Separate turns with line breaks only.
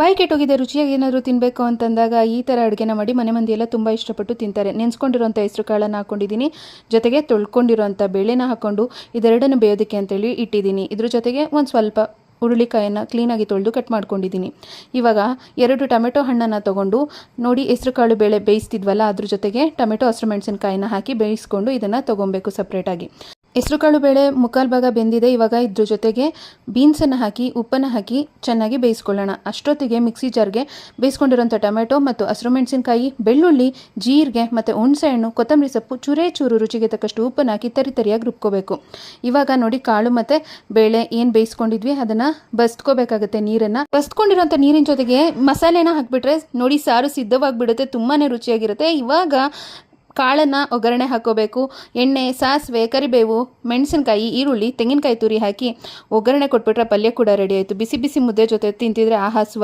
ಬಾಯಿ ಕೆಟ್ಟೋಗಿದೆ, ರುಚಿಯಾಗಿ ಏನಾದರೂ ತಿನ್ನಬೇಕು ಅಂತಂದಾಗ ಈ ಥರ ಅಡುಗೆನ ಮಾಡಿ ಮನೆ ಮಂದಿ ಎಲ್ಲ ತುಂಬ ಇಷ್ಟಪಟ್ಟು ತಿಂತಾರೆ. ನೆನೆಸ್ಕೊಂಡಿರೋಂಥ ಹೆಸರು ಕಾಳನ್ನು ಹಾಕ್ಕೊಂಡಿದ್ದೀನಿ ಜೊತೆಗೆ ತೊಳ್ಕೊಂಡಿರೋಂಥ ಬೇಳೆನ ಹಾಕ್ಕೊಂಡು ಇದೆರಡನ್ನು ಬೇಯೋದಕ್ಕೆ ಅಂತೇಳಿ ಇಟ್ಟಿದ್ದೀನಿ. ಇದ್ರ ಜೊತೆಗೆ ಒಂದು ಸ್ವಲ್ಪ ಹುರುಳಿಕಾಯನ್ನು ಕ್ಲೀನಾಗಿ ತೊಳೆದು ಕಟ್ ಮಾಡ್ಕೊಂಡಿದ್ದೀನಿ. ಇವಾಗ ಎರಡು ಟೊಮೆಟೊ ಹಣ್ಣನ್ನು ತೊಗೊಂಡು ನೋಡಿ ಹೆಸರು ಕಾಳು ಬೇಳೆ ಬೇಯಿಸ್ತಿದ್ವಲ್ಲ, ಅದ್ರ ಜೊತೆಗೆ ಟೊಮೆಟೊ ಹಸಿರು ಮೆಣಸಿನಕಾಯಿನ ಹಾಕಿ ಬೇಯಿಸ್ಕೊಂಡು ಇದನ್ನು ತೊಗೊಬೇಕು ಸಪ್ರೇಟಾಗಿ ಹೆಸರು ಕಾಳು ಬೇಳೆ ಮುಕ್ಕಾಲು ಭಾಗ ಬೆಂದಿದೆ. ಇವಾಗ ಇದ್ರ ಜೊತೆಗೆ ಬೀನ್ಸನ್ನು ಹಾಕಿ, ಉಪ್ಪನ್ನು ಹಾಕಿ ಚೆನ್ನಾಗಿ ಬೇಯಿಸ್ಕೊಳ್ಳೋಣ. ಅಷ್ಟೊತ್ತಿಗೆ ಮಿಕ್ಸಿ ಜಾರ್ಗೆ ಬೇಯಿಸ್ಕೊಂಡಿರೋಂಥ ಟೊಮೆಟೊ ಮತ್ತು ಹಸಿರು ಮೆಣಸಿನ್ಕಾಯಿ, ಬೆಳ್ಳುಳ್ಳಿ, ಜೀರಿಗೆ ಮತ್ತು ಹುಣಸೆಹಣ್ಣು ಕೊತ್ತಂಬರಿ ಸೊಪ್ಪು ಚೂರೇ ಚೂರು ರುಚಿಗೆ ತಕ್ಕಷ್ಟು ಉಪ್ಪನ್ನು ಹಾಕಿ ತರಿ ತರಿಯಾಗಿ ರುಬ್ಕೋಬೇಕು. ಇವಾಗ ನೋಡಿ ಕಾಳು ಮತ್ತು ಬೇಳೆ ಏನು ಬೇಯಿಸ್ಕೊಂಡಿದ್ವಿ, ಅದನ್ನು ಬಸ್ಕೋಬೇಕಾಗುತ್ತೆ ನೀರನ್ನು. ಬಸ್ಕೊಂಡಿರೋಂಥ ನೀರಿನ ಜೊತೆಗೆ ಮಸಾಲೆನ ಹಾಕಿಬಿಟ್ರೆ ನೋಡಿ ಸಾರು ಸಿದ್ಧವಾಗಿಬಿಡುತ್ತೆ ತುಂಬಾ ರುಚಿಯಾಗಿರುತ್ತೆ. ಇವಾಗ ಕಾಳನ್ನು ಒಗ್ಗರಣೆ ಹಾಕೋಬೇಕು, ಎಣ್ಣೆ, ಸಾಸಿವೆ, ಕರಿಬೇವು, ಮೆಣಸಿನಕಾಯಿ, ಈರುಳ್ಳಿ, ತೆಂಗಿನಕಾಯಿ ತುರಿ ಹಾಕಿ ಒಗ್ಗರಣೆ ಕೊಟ್ಬಿಟ್ರೆ ಪಲ್ಯ ಕೂಡ ರೆಡಿ ಆಯಿತು. ಬಿಸಿ ಬಿಸಿ ಮುದ್ದೆ ಜೊತೆ ತಿಂತಿದ್ರೆ ಸ್ವ